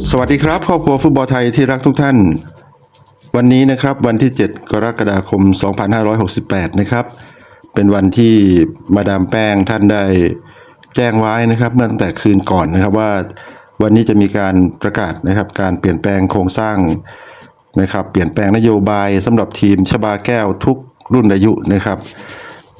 สวัสดีครับครอบครัวฟุตบอลไทยที่รักทุกท่าน วันนี้นะครับวันที่ 7 กรกฎาคม 2568 นะครับ เป็นวันที่มาดามแป้งท่านได้แจ้งไว้นะครับ เมื่อตั้งแต่คืนก่อนนะครับว่าวันนี้จะมีการประกาศนะครับ การเปลี่ยนแปลงโครงสร้างนะครับ เปลี่ยนแปลงนโยบายสำหรับทีมชบาแก้วทุกรุ่นอายุนะครับ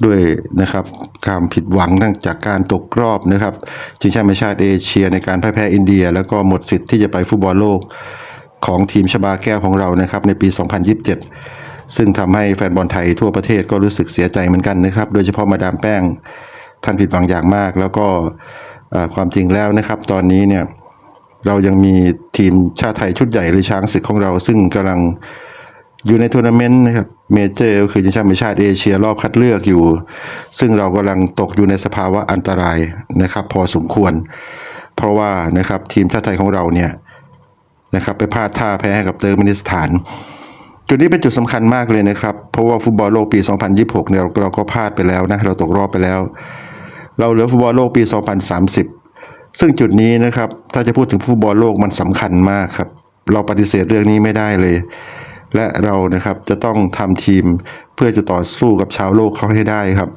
ด้วยนะครับความผิดหวังทั้งจากการตกรอบนะครับชิงแชมป์ชาติเอเชีย ในการพ่ายแพ้อินเดีย แล้วก็หมดสิทธิ์ที่จะไปฟุตบอลโลกของทีมชบาแก้วของเรานะครับในปี 2027 ซึ่งทำให้แฟนบอลไทยทั่วประเทศก็รู้สึกเสียใจเหมือนกันนะครับ โดยเฉพาะมาดามแป้งท่านผิดหวังอย่างมาก แล้วก็ความจริงแล้วนะครับ ตอนนี้เนี่ยเรายังมีทีมชาติไทยชุดใหญ่หรือช้างศึกของเรา ซึ่งกำลังอยู่ในทัวร์นาเมนต์นะครับ เมเจอร์ก็คือชิงแชมป์ประชาติเอเชียรอบคัดเลือกอยู่ ซึ่งเรากำลังตกอยู่ในสภาวะอันตรายนะครับ พอสมควร เพราะว่านะครับทีมชาติไทยของเราเนี่ยนะครับไปพลาดท่าแพ้ให้กับเติร์กมินิสถาน จุดนี้เป็นจุดสำคัญมากเลยนะครับ เพราะว่าฟุตบอลโลกปี 2026เนี่ยเราก็พลาดไปแล้วนะเราตกรอบไปแล้ว เราเหลือฟุตบอลโลกปี 2030 ซึ่งจุดนี้นะครับถ้าจะพูดถึงฟุตบอลโลกมันสำคัญมากครับเราปฏิเสธเรื่องนี้ไม่ได้เลย และเรานะครับจะต้องทำทีมเพื่อจะต่อสู้กับชาวโลกเขาให้ได้ครับ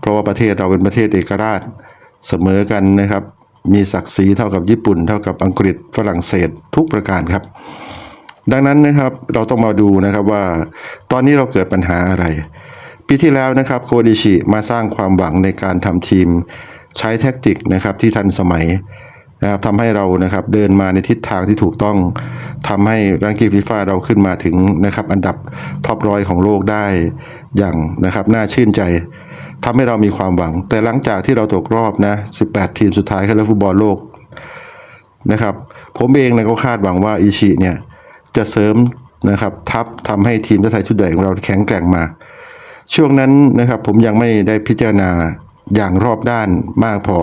เพราะว่าประเทศเราเป็นประเทศเอกราชเสมอกันนะครับ มีศักดิ์ศรีเท่ากับญี่ปุ่น เท่ากับอังกฤษฝรั่งเศสทุกประการครับ ดังนั้นนะครับเราต้องมาดูนะครับว่า ตอนนี้เราเกิดปัญหาอะไรปีที่แล้วนะครับโคดิชิมาสร้างความหวังในการทำทีมใช้แท็กติกนะครับที่ทันสมัย นะครับทำให้เรานะครับเดินมาในทิศทางที่ถูกต้องทำให้รังกีฟีฟ่าเราขึ้นมาถึงนะครับอันดับท็อปร้อยของโลกได้อย่างนะครับน่าชื่นใจทำให้เรามีความหวัง แต่หลังจากที่เราตกรอบนะ 18 ทีมสุดท้ายคัดเลือกฟุตบอลโลกนะครับผมเองนะก็คาดหวังว่าอิชิเนี่ยจะเสริมนะครับทัพทำให้ทีมชาติไทยชุดใหญ่ของเราแข็งแกร่งมา ช่วงนั้นนะครับผมยังไม่ได้พิจารณาอย่างรอบด้านมากพอ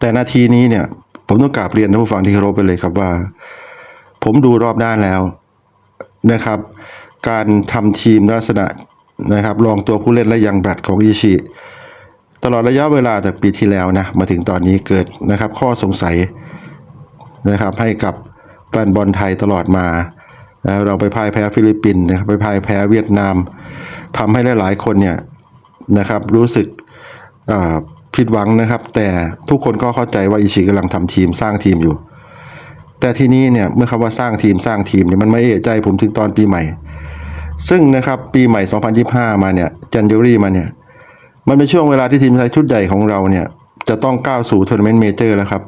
แต่นาทีนี้เนี่ย ผมต้องกราบเรียนท่านผู้ฟังที่เคารพไปเลยครับว่า ผมดูรอบด้านแล้วนะครับ การทำทีมลักษณะนะครับลองตัวผู้เล่นและยังแบลัดของอิชิตลอดระยะเวลาจากปีที่แล้วนะมาถึงตอนนี้เกิดนะครับ ข้อสงสัยนะครับ ให้กับแฟนบอลไทยตลอดมาเราไปพ่ายแพ้ฟิลิปปินส์นะครับไปพ่ายแพ้เวียดนามทำให้หลายๆคนเนี่ยนะครับรู้สึกอ่า ผิดหวังนะครับ แต่ทุกคนก็เข้าใจว่าอิชิกำลังทำทีมสร้างทีมอยู่ แต่ทีนี้เนี่ยเมื่อคำว่าสร้างทีมสร้างทีมเนี่ยมันไม่เอะใจผมถึงตอนปีใหม่ ซึ่งนะครับปีใหม่ 2025 มาเนี่ยจันยูรี่มาเนี่ยมันเป็นช่วงเวลาที่ทีมไทยชุดใหญ่ของเราเนี่ยจะต้องก้าวสู่ทัวร์นาเมนต์เมเจอร์แล้วครับ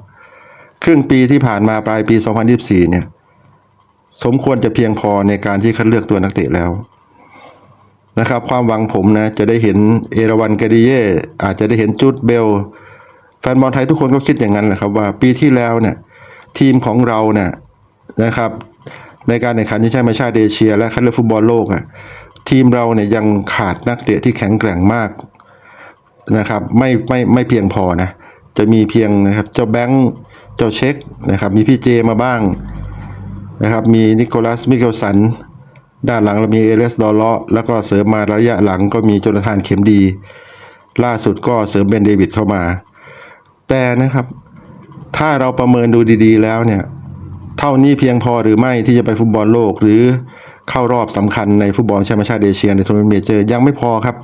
ครึ่งปีที่ผ่านมาปลายปี 2024 เนี่ยสมควรจะเพียงพอในการที่คัดเลือกตัวนักเตะแล้ว นะครับ ความหวังผมนะจะได้เห็นเอราวันกาดิเย่อาจจะได้เห็นจุดเบล แฟนบอลไทยทุกคนก็คิดอย่างนั้นแหละครับว่าปีที่แล้วเนี่ยทีมของเราเนี่ยนะครับในการแข่งขันชิงแชมป์ชาติเอเชีย และคัดเลือกฟุตบอลโลกอะทีมเราเนี่ยยังขาดนักเตะที่แข็งแกร่งมากนะครับไม่ไม่ไม่เพียงพอนะจะมีเพียงนะครับเจ้าแบงค์เจ้าเช็คนะครับมีพี่เจมาบ้างนะครับมีนิโคลัสมิเกลสัน ด้านหลังเรามีเอเลสดอลเลาะแล้วก็เสริมมาระยะหลังก็มีโจนาธานเข็มดี ล่าสุดก็เสริมเบนเดวิดเข้ามา แต่นะครับ ถ้าเราประเมินดูดีๆแล้วเนี่ย เท่านี้เพียงพอหรือไม่ที่จะไปฟุตบอลโลกหรือเข้ารอบสำคัญในฟุตบอลแชมเป์ชาติเอเชียในทัวร์นาเมนต์เมเจอร์ยังไม่พอครับ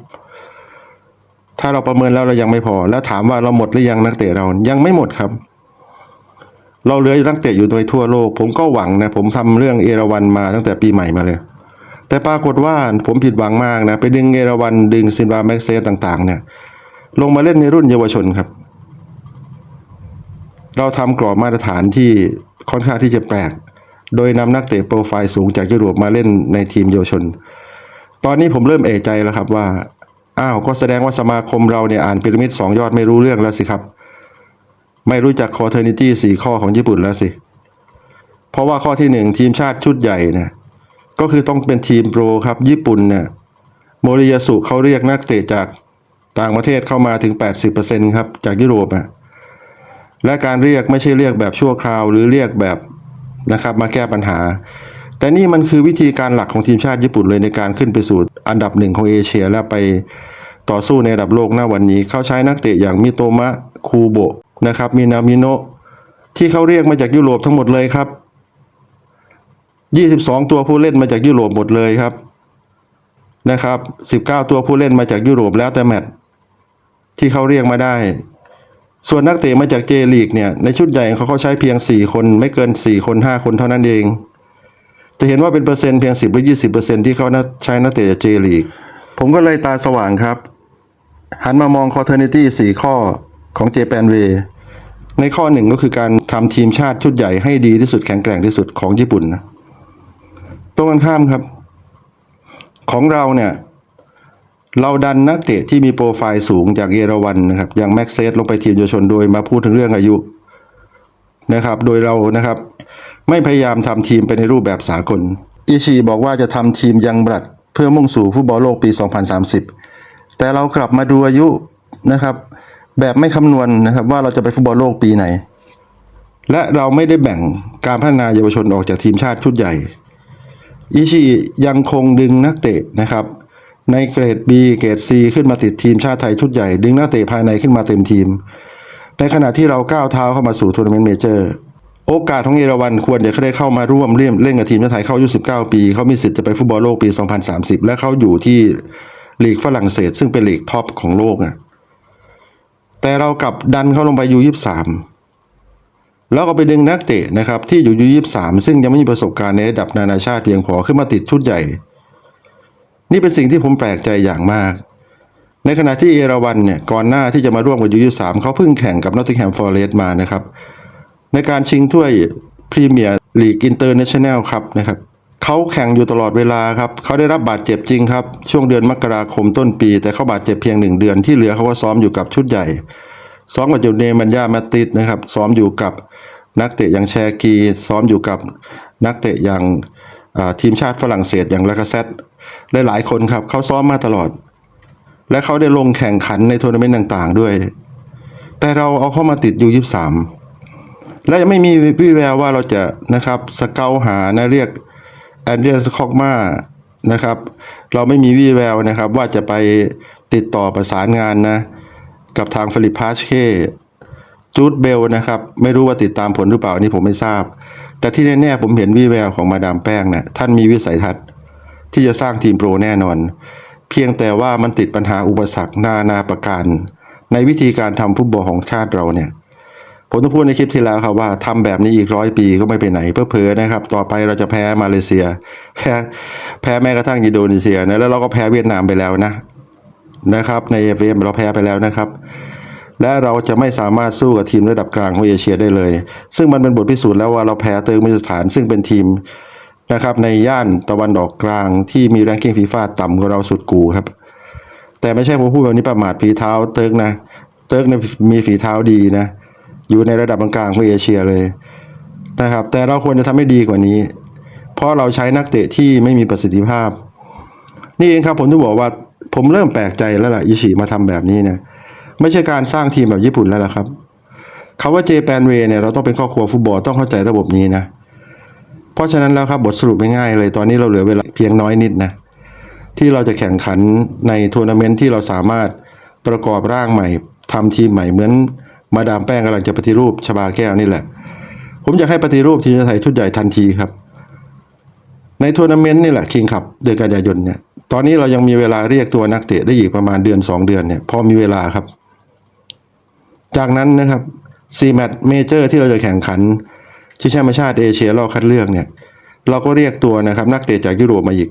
ถ้าเราประเมินแล้วเรายังไม่พอ แล้วถามว่าเราหมดหรือยังนักเตะเรายังไม่หมดครับเราเหลือนักเตะอยู่โดยทั่วโลก ผมก็หวังนะ ผมทำเรื่องเอราวันมาตั้งแต่ปีใหม่มาเลย แต่ปรากฏว่าผมผิดหวังมากนะ ไปดึงเอราวันดึงซินวาแม็กเซต่างๆ เนี่ย ลงมาเล่นในรุ่นเยาวชนครับ เราทำกรอบมาตรฐานที่ค่อนข้างที่จะแปลก โดยนำนักเตะโปรไฟล์สูงจากยุโรปมาเล่นในทีมเยาวชน ตอนนี้ผมเริ่มเอะใจแล้วครับว่าอ้าวก็แสดงว่าสมาคมเราเนี่ยอ่านพีระมิดสองยอดไม่รู้เรื่องแล้วสิครับ ไม่รู้จักคอเทอร์นิตี้สี่ข้อของญี่ปุ่นแล้วสิ เพราะว่าข้อที่หนึ่งทีมชาติชุดใหญ่เนี่ย ก็คือต้องเป็นทีมโปรครับ ญี่ปุ่นเนี่ยโมริยาสุเขาเรียกนักเตะจากต่างประเทศเข้ามาถึง 80%ครับ จากยุโรปอะและการเรียกไม่ใช่เรียกแบบชั่วคราว หรือเรียกแบบนะครับมาแก้ปัญหา แต่นี่มันคือวิธีการหลักของทีมชาติญี่ปุ่นเลยในการขึ้นไปสู่อันดับหนึ่งของเอเชีย และไปต่อสู้ในระดับโลกหน้าวันนี้ เขาใช้นักเตะอย่างมิโตมะคูโบะนะครับมินามิโนะที่เขาเรียกมาจากยุโรปทั้งหมดเลยครับ 22 ตัวผู้เล่นมาจากยุโรปหมดเลยครับนะครับ 19 ตัวผู้เล่นมาจากยุโรปแล้วแต่แมตช์ที่เขาเรียกมาได้ ส่วนนักเตะมาจากเจลีกเนี่ยในชุดใหญ่เขาเขาใช้เพียง 4 คนไม่เกิน 4 คน 5 คนเท่านั้นเอง จะเห็นว่าเป็นเปอร์เซ็นต์เพียง 10 หรือ 20เปอร์เซ็นต์ที่เขาใช้นักเตะจากเจลีก ผมก็เลยตาสว่างครับ หันมามองคอเทอร์นิตี้สี่ข้อของเจแปนเวในข้อหนึ่งก็คือการทำทีมชาติชุดใหญ่ให้ดีที่สุดแข็งแกร่งที่สุดของญี่ปุ่นนะ ตรงกันข้ามครับ ของเราเนี่ย เราดันนักเตะที่มีโปรไฟล์สูงจากเยอรวันนะครับ อย่างแม็กเซสลงไปทีมเยาวชนโดยมาพูดถึงเรื่องอายุนะครับ โดยเรานะครับ ไม่พยายามทำทีมไปในรูปแบบสากล อิชิบอกว่าจะทำทีมยังบลัดเพื่อมุ่งสู่ฟุตบอลโลกปี 2030 แต่เรากลับมาดูอายุนะครับ แบบไม่คำนวณนะครับว่าเราจะไปฟุตบอลโลกปีไหน และเราไม่ได้แบ่งการพัฒนาเยาวชนออกจากทีมชาติชุดใหญ่ อิชิยังคงดึงนักเตะนะครับในเกรด B เกรด C ขึ้นมาติดทีมชาติไทยชุดใหญ่ ดึงนักเตะภายในขึ้นมาเต็มทีม ในขณะที่เราก้าวเท้าเข้ามาสู่ทัวร์นาเมนต์เมเจอร์โอกาสของเยอรวันควรจะได้เข้ามาร่วมเล่นเล่นกับทีมชาติไทยเข้าอายุ19 ปี เขามีสิทธิ์จะไปฟุตบอลโลกปี 2030 และเขาอยู่ที่ลีกฝรั่งเศส ซึ่งเป็นลีกท็อปของโลกอะแต่เรากลับดันเขาลงไปยู23 แล้วก็ไปดึงนักเตะนะครับที่อยู่ยู23ซึ่งยังไม่มีประสบการณ์ในระดับนานาชาติเพียงพอขึ้นมาติดชุดใหญ่ นี่เป็นสิ่งที่ผมแปลกใจอย่างมาก ในขณะที่เอราวันเนี่ยก่อนหน้าที่จะมาร่วมกับยู23เขาเพิ่งแข่งกับนอตติงแฮมฟอร์เรสต์มานะครับ ในการชิงถ้วยพรีเมียร์ลีกอินเตอร์เนชั่นแนลครับนะครับเขาแข่งอยู่ตลอดเวลาครับเขาได้รับบาดเจ็บจริงครับ ช่วงเดือนมกราคมต้นปี แต่เขาบาดเจ็บเพียงหนึ่งเดือนที่เหลือเขาก็ซ้อมอยู่กับชุดใหญ่ ซ้อมกับจูเนมันยามาติดนะครับ ซ้อมอยู่กับนักเตะอย่างแชร์กี ซ้อมอยู่กับนักเตะอย่างทีมชาติฝรั่งเศสอย่างลากาเซตหลายคนครับเขาซ้อมมาตลอด และเขาได้ลงแข่งขันในทัวร์นาเมนต์ต่าง ๆ ด้วย แต่เราเอาเข้ามาติดอยู่ยี่สามและยังไม่มีวี่แววว่าเราจะนะครับสเกลหานะเรียกแอนเดรียสคอกมานะครับ เราไม่มีวี่แววนะครับ ว่าจะไปติดต่อประสานงานนะ กับทางฟิลิปพาชเคจูดเบลนะครับ ไม่รู้ว่าติดตามผลหรือเปล่าอันนี่ผมไม่ทราบ แต่ที่แน่ๆผมเห็นวี่แววของมาดามแป้งนะท่านมีวิสัยทัศน์ ที่จะสร้างทีมโปรแน่นอน เพียงแต่ว่ามันติดปัญหาอุปสรรคนานาประการ ในวิธีการทำฟุตบอลของชาติเราเนี่ยผมต้องพูดในคลิปที่แล้วครับว่าทำแบบนี้อีกร้อยปีก็ไม่ไปไหนเพื่อเพอนะครับ ต่อไปเราจะแพ้มาเลเซีย แพ้แพ้แม้กระทั่งอินโดนีเซียนะแล้วเราก็แพ้เวียดนามไปแล้วนะ นะครับในเอฟเอเราแพ้ไปแล้วนะครับ และเราจะไม่สามารถสู้กับทีมระดับกลางของเอเชียได้เลย ซึ่งมันเป็นบทพิสูจน์แล้วว่าเราแพ้เติร์กมิสถาน ซึ่งเป็นทีมนะครับในย่านตะวันออกกลางที่มีแรงกิ้งฟีฟ่าต่ำกว่าเราสุดกูครับ แต่ไม่ใช่ผมพูดแบบนี้ประมาทฝีเท้าเติร์กนะ เติร์กเนี่ยมีฝีเท้าดีนะ อยู่ในระดับกลางของเอเชียเลยนะครับ แต่เราควรจะทำให้ดีกว่านี้ เพราะเราใช้นักเตะที่ไม่มีประสิทธิภาพ นี่เองครับผมจะบอกว่า ผมเริ่มแปลกใจแล้วล่ะอิชิมาทำแบบนี้นะไม่ใช่การสร้างทีมแบบญี่ปุ่นแล้วล่ะครับคาว่าเจแปนเวเนี่ยเราต้องเป็นครอบครัวฟุตบอลต้องเข้าใจระบบนี้นะเพราะฉะนั้นแล้วครับบทสรุปง่ายๆเลยตอนนี้เราเหลือเวลาเพียงน้อยนิดนะที่เราจะแข่งขันในทัวร์นาเมนต์ที่เราสามารถประกอบร่างใหม่ทำทีมใหม่เหมือนมาดามแป้งกำลังจะปฏิรูปชบาแก้วนี่แหละ ผมอยากให้ปฏิรูปทีมชาติไทยชุดใหญ่ทันทีครับ ในทัวร์นาเมนต์นี่แหละคิงคับเดือนกันยายนเนี่ย ตอนนี้เรายังมีเวลาเรียกตัวนักเตะได้อีกประมาณเดือน 2 เดือนเนี่ยพอมีเวลาครับ จากนั้นนะครับซีแมตเมเจอร์ที่เราจะแข่งขันชิงแชมเป์ชาติเอเชียรอบคัดเลือกเนี่ย เราก็เรียกตัวนะครับ นักเตะจากยุโรปมาอีก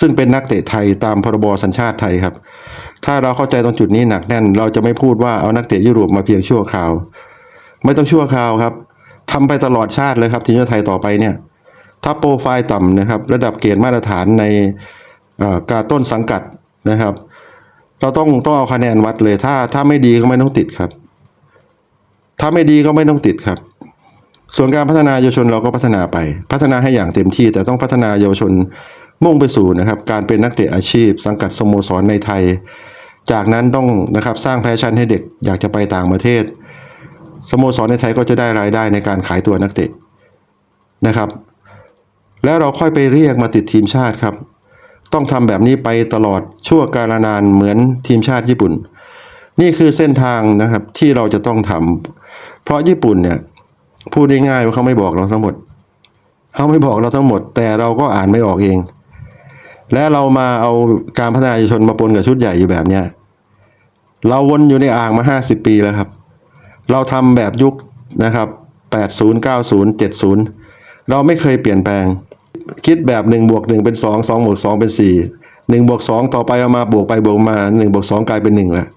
ซึ่งเป็นนักเตะไทยตามพรบสัญชาติไทยครับ ถ้าเราเข้าใจตรงจุดนี้หนักแน่น เราจะไม่พูดว่าเอานักเตะยุโรปมาเพียงชั่วคราว ไม่ต้องชั่วคราวครับทำไปตลอดชาติเลยครับทีมชาติไทยต่อไปเนี่ยถ้าโปรไฟล์ต่ำนะครับ ระดับเกณฑ์มาตรฐานใน การต้นสังกัดนะครับ เราต้องต้องเอาคะแนนวัดเลย ถ้าถ้าไม่ดีก็ไม่ต้องติดครับ ถ้าไม่ดีก็ไม่ต้องติดครับ ส่วนการพัฒนาเยาวชนเราก็พัฒนาไป พัฒนาให้อย่างเต็มที่ แต่ต้องพัฒนาเยาวชนมุ่งไปสู่นะครับ การเป็นนักเตะอาชีพ สังกัดสโมสรในไทย จากนั้นต้องนะครับสร้างแพชชั่นให้เด็กอยากจะไปต่างประเทศสโมสรในไทยก็จะได้รายได้ในการขายตัวนักเตะนะครับ แล้วเราค่อยไปเรียกมาติดทีมชาติครับ ต้องทำแบบนี้ไปตลอดชั่วกาลนานเหมือนทีมชาติญี่ปุ่น นี่คือเส้นทางนะครับที่เราจะต้องทำเพราะญี่ปุ่นเนี่ยพูดได้ง่ายว่าเขาไม่บอกเราทั้งหมดเขาไม่บอกเราทั้งหมด แต่เราก็อ่านไม่ออกเอง และเรามาเอาการพัฒนาเยาวชนมาปนกับชุดใหญ่อยู่แบบเนี้ยเราวนอยู่ในอ่างมาห้าสิบปีแล้วครับ เราทำแบบยุคนะครับแปดศูนย์เก้าศูนย์เจ็ดศูนย์เราไม่เคยเปลี่ยนแปลง คิดแบบหนึ่งบวกหนึ่งเป็นสองสองบวกสองเป็นสี่หนึ่งบวกสองต่อไปเอามาบวกไปบวกมาหนึ่งบวกสองกลายเป็นหนึ่งแล้ว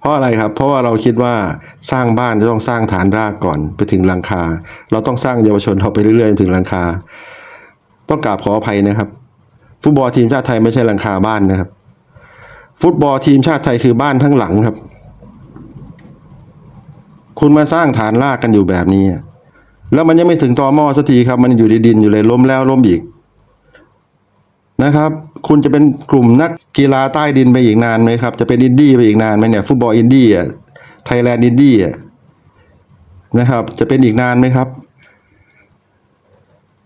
เพราะอะไรครับ เพราะว่าเราคิดว่าสร้างบ้านจะต้องสร้างฐานรากก่อนไปถึงหลังคา เราต้องสร้างเยาวชนเราไปเรื่อยๆถึงหลังคา ต้องกราบขออภัยนะครับ ฟุตบอลทีมชาติไทยไม่ใช่หลังคาบ้านนะครับ ฟุตบอลทีมชาติไทยคือบ้านทั้งหลังครับ คุณมาสร้างฐานรากกันอยู่แบบนี้ แล้วมันยังไม่ถึงตอหม้อสักทีครับ มันอยู่ในดินอยู่เลยล้มแล้วล้มอีกนะครับ คุณจะเป็นกลุ่มนักกีฬาใต้ดินไปอีกนานไหมครับ จะเป็นอินดี้ไปอีกนานไหมเนี่ยฟุตบอลอินดี้อะไทยแลนด์อินดี้อะนะครับ จะเป็นอีกนานไหมครับ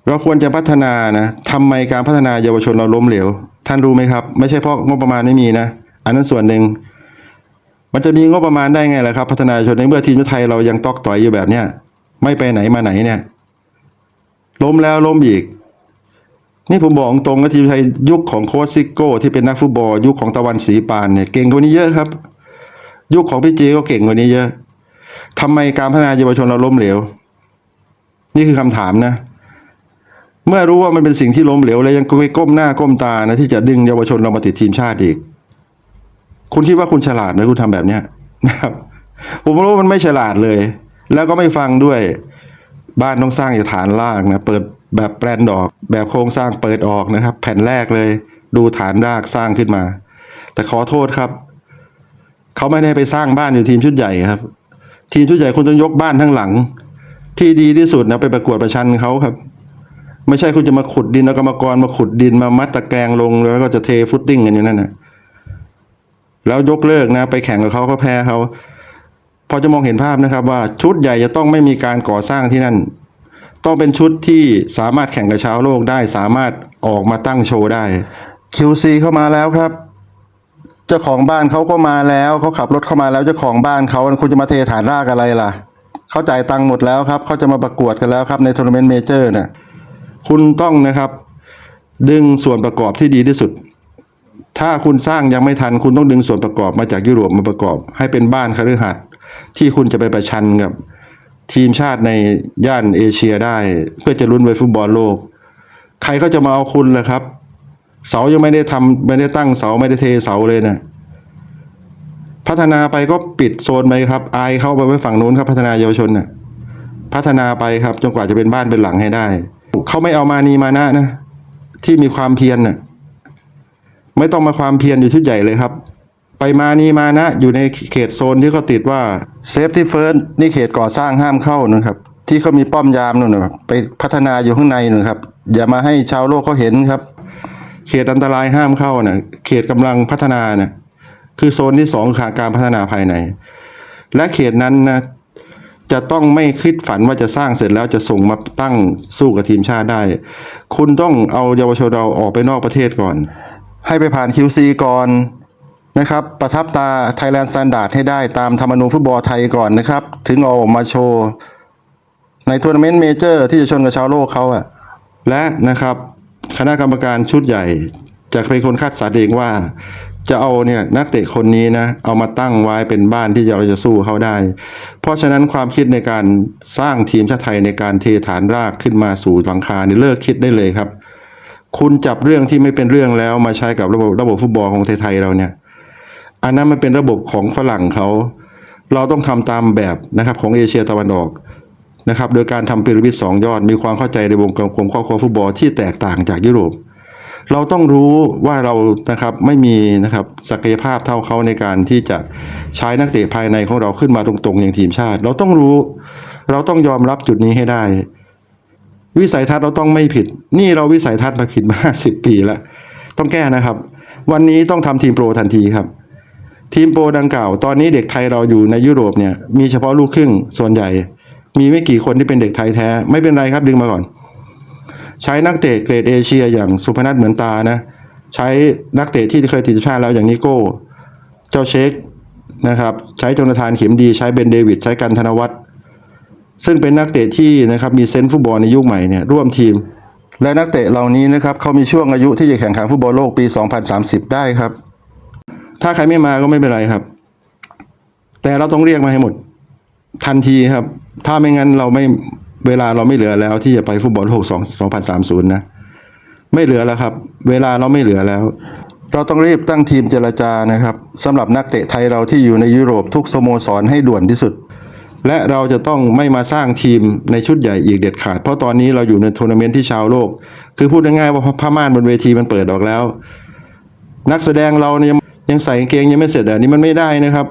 เราควรจะพัฒนานะทำไมการพัฒนาเยาวชนเราล้มเหลว ท่านรู้ไหมครับ ไม่ใช่เพราะงบประมาณไม่มีนะ อันนั้นส่วนหนึ่งมันจะมีงบประมาณได้ไงล่ะครับ พัฒนาชนในเมื่อทีมไทยเรายังตอกต่อยอยู่แบบเนี้ย ไม่ไปไหนมาไหนเนี่ย ล้มแล้วล้มอีก นี่ผมบอกตรงนะทีมไทยยุคของโค้ชซิโก้ที่เป็นนักฟุตบอลยุคของตะวันศรีปานเนี่ยเก่งกว่านี้เยอะครับ ยุคของพี่เจก็เก่งกว่านี้เยอะทำไมการพัฒนาเยาวชนเราล้มเหลว นี่คือคำถามนะ เมื่อรู้ว่ามันเป็นสิ่งที่ล้มเหลวแล้วยังไปก้มหน้าก้มตานะที่จะดึงเยาวชนเรามาติดทีมชาติอีก คุณคิดว่าคุณฉลาดไหมคุณทำแบบเนี้ยนะครับผมรู้ว่ามันไม่ฉลาดเลย แล้วก็ไม่ฟังด้วย บ้านต้องสร้างจากฐานรากนะ เปิดแบบแปลนดอก แบบโครงสร้างเปิดออกนะครับ แผ่นแรกเลย ดูฐานรากสร้างขึ้นมา แต่ขอโทษครับ เขาไม่ได้ไปสร้างบ้านอยู่ทีมชุดใหญ่ครับ ทีมชุดใหญ่คุณต้องยกบ้านทั้งหลัง ที่ดีที่สุดนะไปประกวดประชันเขาครับ ไม่ใช่คุณจะมาขุดดินเอากรรมกรมาขุดดินมามัดตะแกรงลงแล้วก็จะเทฟุตติ้งกันอยู่นั่นนะแล้วยกเลิกนะ ไปแข่งกับเขาเขาแพ้เขา พอจะมองเห็นภาพนะครับว่าชุดใหญ่จะต้องไม่มีการก่อสร้างที่นั่น ต้องเป็นชุดที่สามารถแข่งกับชาวโลกได้ สามารถออกมาตั้งโชว์ได้ QC เข้ามาแล้วครับ เจ้าของบ้านเขาก็มาแล้วเขาขับรถเข้ามาแล้วเจ้าของบ้านเขาคุณจะมาเทฐานรากอะไรล่ะเขาจ่ายตังค์หมดแล้วครับเขาจะมาประกวดกันแล้วครับในทัวร์นาเมนต์เมเจอร์น่ะคุณต้องนะครับ ดึงส่วนประกอบที่ดีที่สุด ถ้าคุณสร้างยังไม่ทัน คุณต้องดึงส่วนประกอบมาจากยุโรปมาประกอบ ให้เป็นบ้านคฤหัสถ์ ที่คุณจะไปประชันกับทีมชาติในย่านเอเชียได้ เพื่อจะลุ้นไปฟุตบอลโลก ใครก็จะมาเอาคุณล่ะครับ เสายังไม่ได้ทำไม่ได้ตั้งเสาไม่ได้เทเสาเลยนะพัฒนาไปก็ปิดโซนไปครับ อายเข้าไปไว้ฝั่งนู้นครับ พัฒนาเยาวชนน่ะพัฒนาไปครับจนกว่าจะเป็นบ้านเป็นหลังให้ได้ เขาไม่เอามานีมานะนะ ที่มีความเพียรน่ะไม่ต้องมาความเพียรอยู่ชุดใหญ่เลยครับ ไปมานีมานะ อยู่ในเขตโซนที่เขาติดว่าเซฟที่เฟิร์สนี่เขตก่อสร้างห้ามเข้านะครับ ที่เขามีป้อมยามนู่นนะไปพัฒนาอยู่ข้างในนู่นครับ อย่ามาให้ชาวโลกเขาเห็นครับ เขตอันตรายห้ามเข้านะเขตกำลังพัฒนานะคือโซนที่สองคือการพัฒนาภายใน และเขตนั้นนะจะต้องไม่คิดฝันว่าจะสร้างเสร็จแล้วจะส่งมาตั้งสู้กับทีมชาติได้ คุณต้องเอาเยาวชนเราออกไปนอกประเทศก่อน ให้ไปผ่าน QC ก่อน นะครับประทับตา Thailand Standard ให้ได้ตามธรรมนูญฟุตบอลไทยก่อนนะครับ ถึงเอาออกมาโชว์ ในทัวร์นาเมนต์เมเจอร์ที่จะชนกับชาวโลกเขาอะและนะครับ คณะกรรมการชุดใหญ่จะเป็นคนคัดสรรเองว่า จะเอาเนี่ยนักเตะคนนี้นะ เอามาตั้งไว้เป็นบ้านที่เราจะสู้เขาได้ เพราะฉะนั้นความคิดในการสร้างทีมชาติไทยในการเทฐานรากขึ้นมาสู่หลังคาเนี่ยเลิกคิดได้เลยครับ คุณจับเรื่องที่ไม่เป็นเรื่องแล้วมาใช้กับระบบระบบฟุตบอลของไทยเราเนี่ย อันนั้นมันเป็นระบบของฝรั่งเขา เราต้องทำตามแบบนะครับของเอเชียตะวันออกนะครับ โดยการทำพีระมิดสองยอด มีความเข้าใจในวงกลมครอบครัวฟุตบอลที่แตกต่างจากยุโรป เราต้องรู้ว่าเรานะครับไม่มีนะครับศักยภาพเท่าเขาในการที่จะใช้นักเตะภายในของเราขึ้นมาตรงๆอย่างทีมชาติ เราต้องรู้ เราต้องยอมรับจุดนี้ให้ได้ วิสัยทัศน์เราต้องไม่ผิด นี่เราวิสัยทัศน์มาผิดมาสิบปีแล้วต้องแก้นะครับ วันนี้ต้องทำทีมโปรทันทีครับ ทีมโปรดังกล่าว ตอนนี้เด็กไทยเราอยู่ในยุโรปเนี่ยมีเฉพาะลูกครึ่งส่วนใหญ่ มีไม่กี่คนที่เป็นเด็กไทยแท้ ไม่เป็นไรครับดึงมาก่อน ใช้นักเตะเกรดเอเชียอย่างสุพนัทเหมือนตานะ ใช้นักเตะที่เคยติดทีมชาติแล้วอย่างนิโก้ เจ้าเชคนะครับใช้จนาธานเข็มดีใช้เบนเดวิดใช้กันธนวัฒน์ซึ่งเป็นนักเตะที่นะครับมีเซนส์ฟุตบอลในยุคใหม่เนี่ยร่วมทีม และนักเตะเหล่านี้นะครับเขามีช่วงอายุที่จะแข่งขันฟุตบอลโลกปี 2030 ได้ครับ ถ้าใครไม่มาก็ไม่เป็นไรครับ แต่เราต้องเรียกมาให้หมด ทันทีครับ ถ้าไม่งั้นเราไม่เวลาเราไม่เหลือแล้วที่จะไปฟุตบอลโลก2 2030นะไม่เหลือแล้วครับ เวลาเราไม่เหลือแล้ว เราต้องรีบตั้งทีมเจรจานะครับสำหรับนักเตะไทยเราที่อยู่ในยุโรปทุกสโมสรให้ด่วนที่สุด และเราจะต้องไม่มาสร้างทีมในชุดใหญ่อีกเด็ดขาด เพราะตอนนี้เราอยู่ในทัวร์นาเมนต์ที่ชาวโลก คือพูดง่ายๆว่าผ้าม่านบนเวทีมันเปิดออกแล้ว นักแสดงเราเนี่ย ยังใส่กางเกงยังไม่เสร็จอะนี่มันไม่ได้นะครับ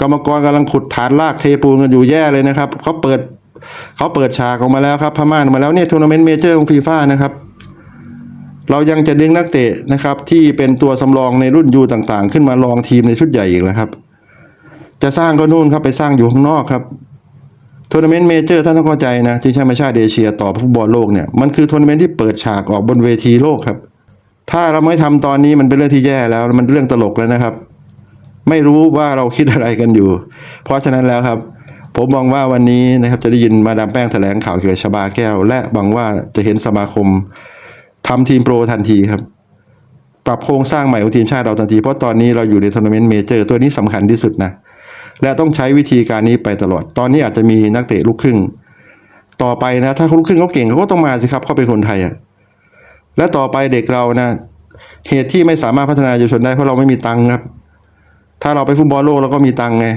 กรรมกรกำลังขุดฐานรากเทปูนกันอยู่แย่เลยนะครับเขาเปิดเขาเปิดฉากออกมาแล้วครับผ้าม่าออกมาแล้วเนี่ยทัวร์นาเมนต์เมเจอร์ของฟีฟ่านะครับเรายังจะดึงนักเตะนะครับ ที่เป็นตัวสำรองในรุ่นยูต่างๆ ขึ้นมาลองทีมในชุดใหญ่อีกแล้วครับ จะสร้างก็นู่นครับไปสร้างอยู่ข้างนอกครับทัวร์นาเมนต์เมเจอร์ท่านต้องเข้าใจนะชิงแชมป์ชาติเอเชียต่อฟุตบอลโลกเนี่ยมันคือทัวร์นาเมนต์ที่เปิดฉากออกบนเวทีโลกครับ ถ้าเราไม่ทำตอนนี้มันเป็นเรื่องที่แย่แล้ว มันเรื่องตลกแล้วนะครับ ไม่รู้ว่าเราคิดอะไรกันอยู่ เพราะฉะนั้นแล้วครับ ผมมองว่าวันนี้นะครับจะได้ยินมาดามแป้งแถลงข่าวเกี่ยวกับชบาแก้ว และหวังว่าจะเห็นสมาคมทำทีมโปรทันทีครับปรับโครงสร้างใหม่ของทีมชาติเราทันที เพราะตอนนี้เราอยู่ในทัวร์นาเมนต์เมเจอร์ตัวนี้สำคัญที่สุดนะ และต้องใช้วิธีการนี้ไปตลอด ตอนนี้อาจจะมีนักเตะลูกครึ่ง ต่อไปนะ ถ้าลูกครึ่งเขาเก่งเขาก็ต้องมาสิครับเขาเป็นคนไทยอะ และต่อไปเด็กเรานะเหตุที่ไม่สามารถพัฒนาเยาวชนได้เพราะเราไม่มีตังค์ครับ ถ้าเราไปฟุตบอลโลกเราก็มีตังค์ไง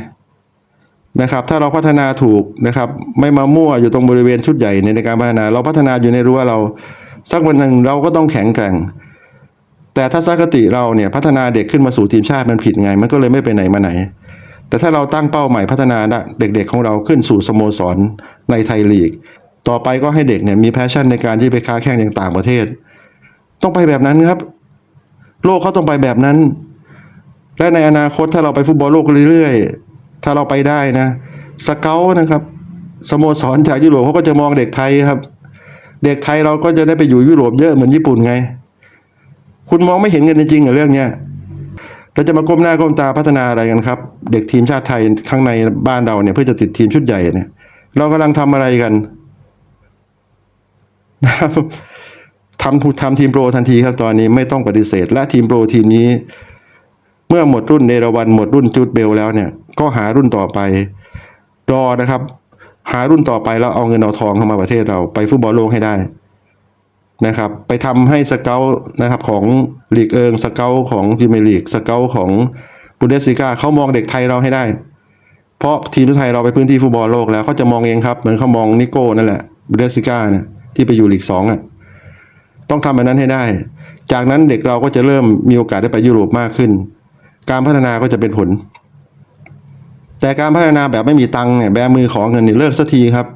นะครับ ถ้าเราพัฒนาถูกนะครับ ไม่มามั่วอยู่ตรงบริเวณชุดใหญ่ในการพัฒนา เราพัฒนาอยู่ในรั้วเรา สักวันหนึ่งเราก็ต้องแข็งแกร่ง แต่ถ้าสักติเราเนี่ยพัฒนาเด็กขึ้นมาสู่ทีมชาติมันผิดไง มันก็เลยไม่ไปไหนมาไหน แต่ถ้าเราตั้งเป้าหมายพัฒนาเด็กๆของเราขึ้นสู่สโมสรในไทยลีก ต่อไปก็ให้เด็กเนี่ยมีแพชชั่นในการที่ไปค้าแข่งอย่างต่างประเทศ ต้องไปแบบนั้นครับ โลกเขาต้องไปแบบนั้น และในอนาคตถ้าเราไปฟุตบอลโลกเรื่อยๆ ถ้าเราไปได้นะ สเกลนะครับสโมสรจากยุโรปเขาก็จะมองเด็กไทยครับ เด็กไทยเราก็จะได้ไปอยู่ยุโรปเยอะเหมือนญี่ปุ่นไง คุณมองไม่เห็นกันจริงๆกับเรื่องเนี้ยเราจะมาก้มหน้าก้มตาพัฒนาอะไรกันครับ เด็กทีมชาติไทยข้างในบ้านเราเนี่ยเพื่อจะติดทีมชุดใหญ่เนี่ย เรากำลังทำอะไรกันนะครับ ทำทำทีมโปรทันทีครับตอนนี้ไม่ต้องปฏิเสธ และทีมโปรทีมนี้ เมื่อหมดรุ่นเนรวันหมดรุ่นจูดเบลแล้วเนี่ย ก็หารุ่นต่อไปรอนะครับ หารุ่นต่อไปแล้วเอาเงินเอาทองเข้ามาประเทศเราไปฟุตบอลโลกให้ได้นะครับ ไปทำให้สเกลนะครับของลีกเอิงสเกลของพรีเมียร์ลีกสเกลของบุนเดสซิก้าเขามองเด็กไทยเราให้ได้ เพราะทีมไทยเราไปพื้นที่ฟุตบอลโลกแล้วเขาจะมองเองครับเหมือนเขามองนิโก้นั่นแหละบุนเดสซิก้าเนี่ยที่ไปอยู่ลีกสองอะ ต้องทำแบบนั้นให้ได้ จากนั้นเด็กเราก็จะเริ่มมีโอกาสได้ไปยุโรปมากขึ้น การพัฒนาก็จะเป็นผล แต่การพัฒนาแบบไม่มีตังค์เนี่ยแบมือขอเงินนี่เลิกสักทีครับ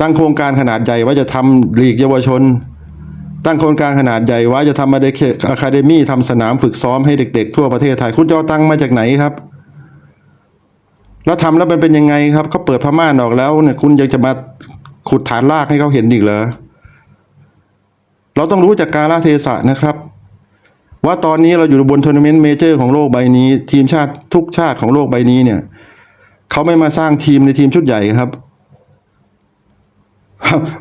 ตั้งโครงการขนาดใหญ่ว่าจะทำลีกเยาวชน ตั้งโครงการขนาดใหญ่ว่าจะทำอะคาเดมี่ทำสนามฝึกซ้อมให้เด็ก ๆ ทั่วประเทศไทยคุณจะเอาตังค์มาจากไหนครับแล้วทำแล้วมันเป็นยังไงครับเขาเปิดพม่านออกแล้วเนี่ยคุณยังจะมาขุดฐานรากให้เขาเห็นอีกเหรอ เราต้องรู้จากกาลเทศะนะครับ ว่าตอนนี้เราอยู่บนทัวร์นาเมนต์เมเจอร์ของโลกใบนี้ ทีมชาติทุกชาติของโลกใบนี้เนี่ยเขาไม่มาสร้างทีมในทีมชุดใหญ่ครับ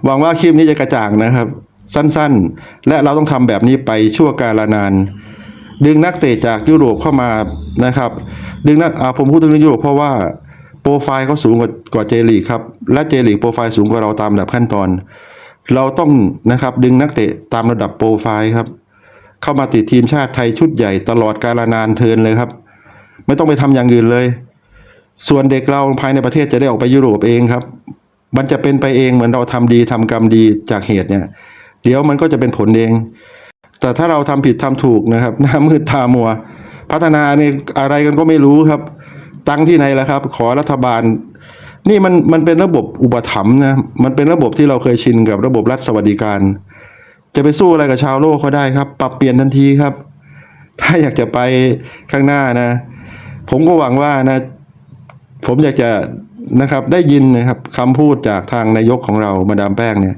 หวังว่าคลิปนี้จะกระจ่างนะครับ สั้นๆ และเราต้องทำแบบนี้ไปชั่วกาลนาน ดึงนักเตะจากยุโรปเข้ามานะครับ ดึงนักอาผมพูดถึงเรื่องยุโรปเพราะว่าโปรไฟล์เขาสูงกว่ากว่าเจลีกครับ และเจลีกโปรไฟล์สูงกว่าเราตามระดับขั้นตอน เราต้องนะครับดึงนักเตะตามระดับโปรไฟล์ครับ เข้ามาติดทีมชาติไทยชุดใหญ่ตลอดกาลนานเทินเลยครับ ไม่ต้องไปทำอย่างอื่นเลย ส่วนเด็กเราภายในประเทศจะได้ออกไปยุโรปเองครับ มันจะเป็นไปเองเหมือนเราทำดีทำกรรมดีจากเหตุเนี่ย เดี๋ยวมันก็จะเป็นผลเอง แต่ถ้าเราทำผิดทำถูกนะครับ หน้ามืดตามัว พัฒนาเนี่ยอะไรกันก็ไม่รู้ครับ ตังที่ไหนล่ะครับ ขอรัฐบาล นี่มันมันเป็นระบบอุปถัมภ์นะ มันเป็นระบบที่เราเคยชินกับระบบรัฐสวัสดิการ จะไปสู้อะไรกับชาวโลกเขาได้ครับ ปรับเปลี่ยนทันทีครับ ถ้าอยากจะไปข้างหน้านะ ผมก็หวังว่านะ ผมอยากจะนะครับ ได้ยินนะครับคำพูดจากทางนายกของเรามาดามแป้งเนี่ย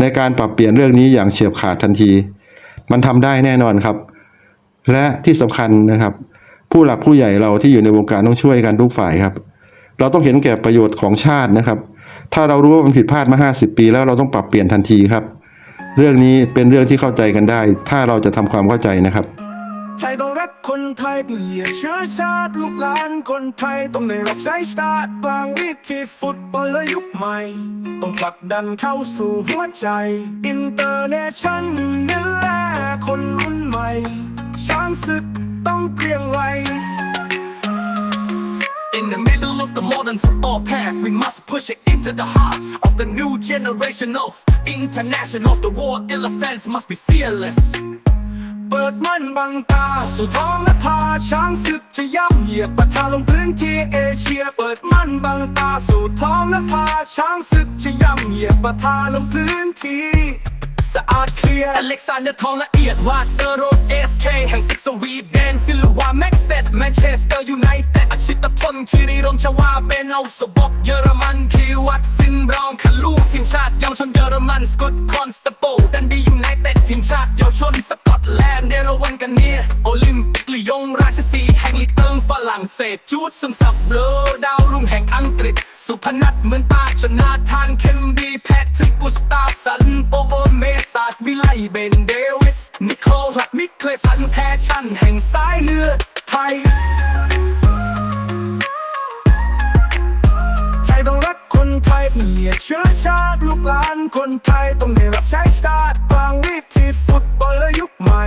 ในการปรับเปลี่ยนเรื่องนี้อย่างเฉียบขาดทันที มันทำได้แน่นอนครับ และที่สำคัญนะครับ ผู้หลักผู้ใหญ่เราที่อยู่ในวงการต้องช่วยกันทุกฝ่ายครับ เราต้องเห็นแก่ประโยชน์ของชาตินะครับ ถ้าเรารู้ว่ามันผิดพลาดมา 50 ปี แล้วเราต้องปรับเปลี่ยนทันทีครับ เรื่องนี้เป็นเรื่องที่เข้าใจกันได้ ถ้าเราจะทำความเข้าใจนะครับไทยต้องรักคนไทยเปลี่ยนเชื้อชาติลูกหลานคนไทยต้องได้รับใช้ชาติบางวิธีฟุตบอลและยุคใหม่ ต้องผลักดันเข้าสู่หัวใจ อินเตอร์เนชั่นนี่แหละคนรุ่นใหม่ ช้างศึกต้องเกรียงไกร In the middle of the modern football past, we must push it into the hearts of the new generation of internationals. The war elephants must be fearless. เปิดมันบังตาสู่ท้องและพาช้างศึกจะย่ำเหยียบประทาลงพื้นที่เอเชีย เปิดมันบังตาสู่ท้องและพาช้างศึกจะย่ำเหยียบประทาลงพื้นที่ สะอาดเคลียร์อเล็กซานเดอร์ทองละเอียดวาดเดอร์โรดเอสเคแห่งซิกสวีเดนซิลวาแม็กเซตแมนเชสเตอร์ยูไนเต็ดอาชิตพลคิริรมชวาเบนเอาสบกเยอรมันพีวัตฟินบรองคาลูทีมชาติเยาวชนเยอรมันสกอตคอนสเตโปดันดียูไนเต็ดทีมชาติเยาวชนสกอตแลนด์เดรวันกันเนียโอลิมปิกลียงราชสีแห่งลีเติงฝรั่งเศสจูดซึมซับเบลอดาวรุ่งแห่งอังกฤษ สุพนัทเหมือนตาชนาธานเคมบีแพทริกกุสตาฟสันโปโบเมสาดวิไลเบนเดวิส นิโคลัดมิเคลสันแพชชั่นแห่งสายเลือดไทยไทยต้องรักคนไทยเปลี่ยเชื้อชาติลูกหลานคนไทยต้องได้รับใช้ชาติบางวิธีฟุตบอลและยุคใหม่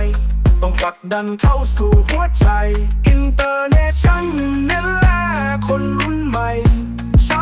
ต้องผลักดันเข้าสู่หัวใจ อินเตอร์เนชั่นนี่แลคนรุ่นใหม่ ช้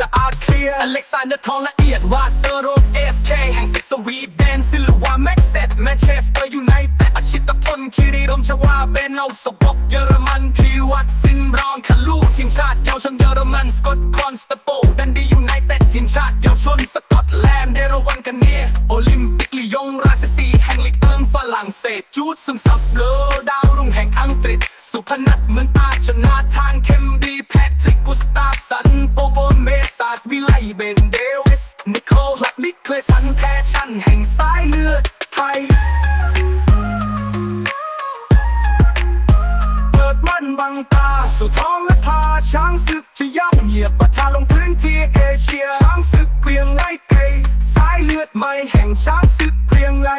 สะอาดเคลียร์อเล็กซานเดอร์ทองละเอียดวาเตอร์โรดเอสเคแห่งซิกสวีเดนซิลวาแม็กเซตแมนเชสเตอร์ยูไนเต็ดอาชิตพลคิริรมชวาเบนเอาสบกเยอรมันพีวัตฟินรองคาลูทีมชาติเยาวชนเยอรมันสกอตคอนสตโปดันดียูไนเต็ดทีมชาติเยาวชนสกอตแลนด์เดรวันกันเนียโอลิมปิกลียงราชสีแห่งลีกเอิงฝรั่งเศสจูดซึมซับเลอดาวรุ่งแห่งอังกฤษ สุพนัทเมือนตาชนาธานเค ดมิเคลสันแพชชั่นแห่งสายเลือดไทย เปิดมันบังตาสู่ท้องและพาช้างศึกจะย่ำเหยียบประทาลงพื้นที่เอเชีย ช้างศึกเกรียงไรไกรสายเลือดใหม่แห่งช้างศึกเกรียงไร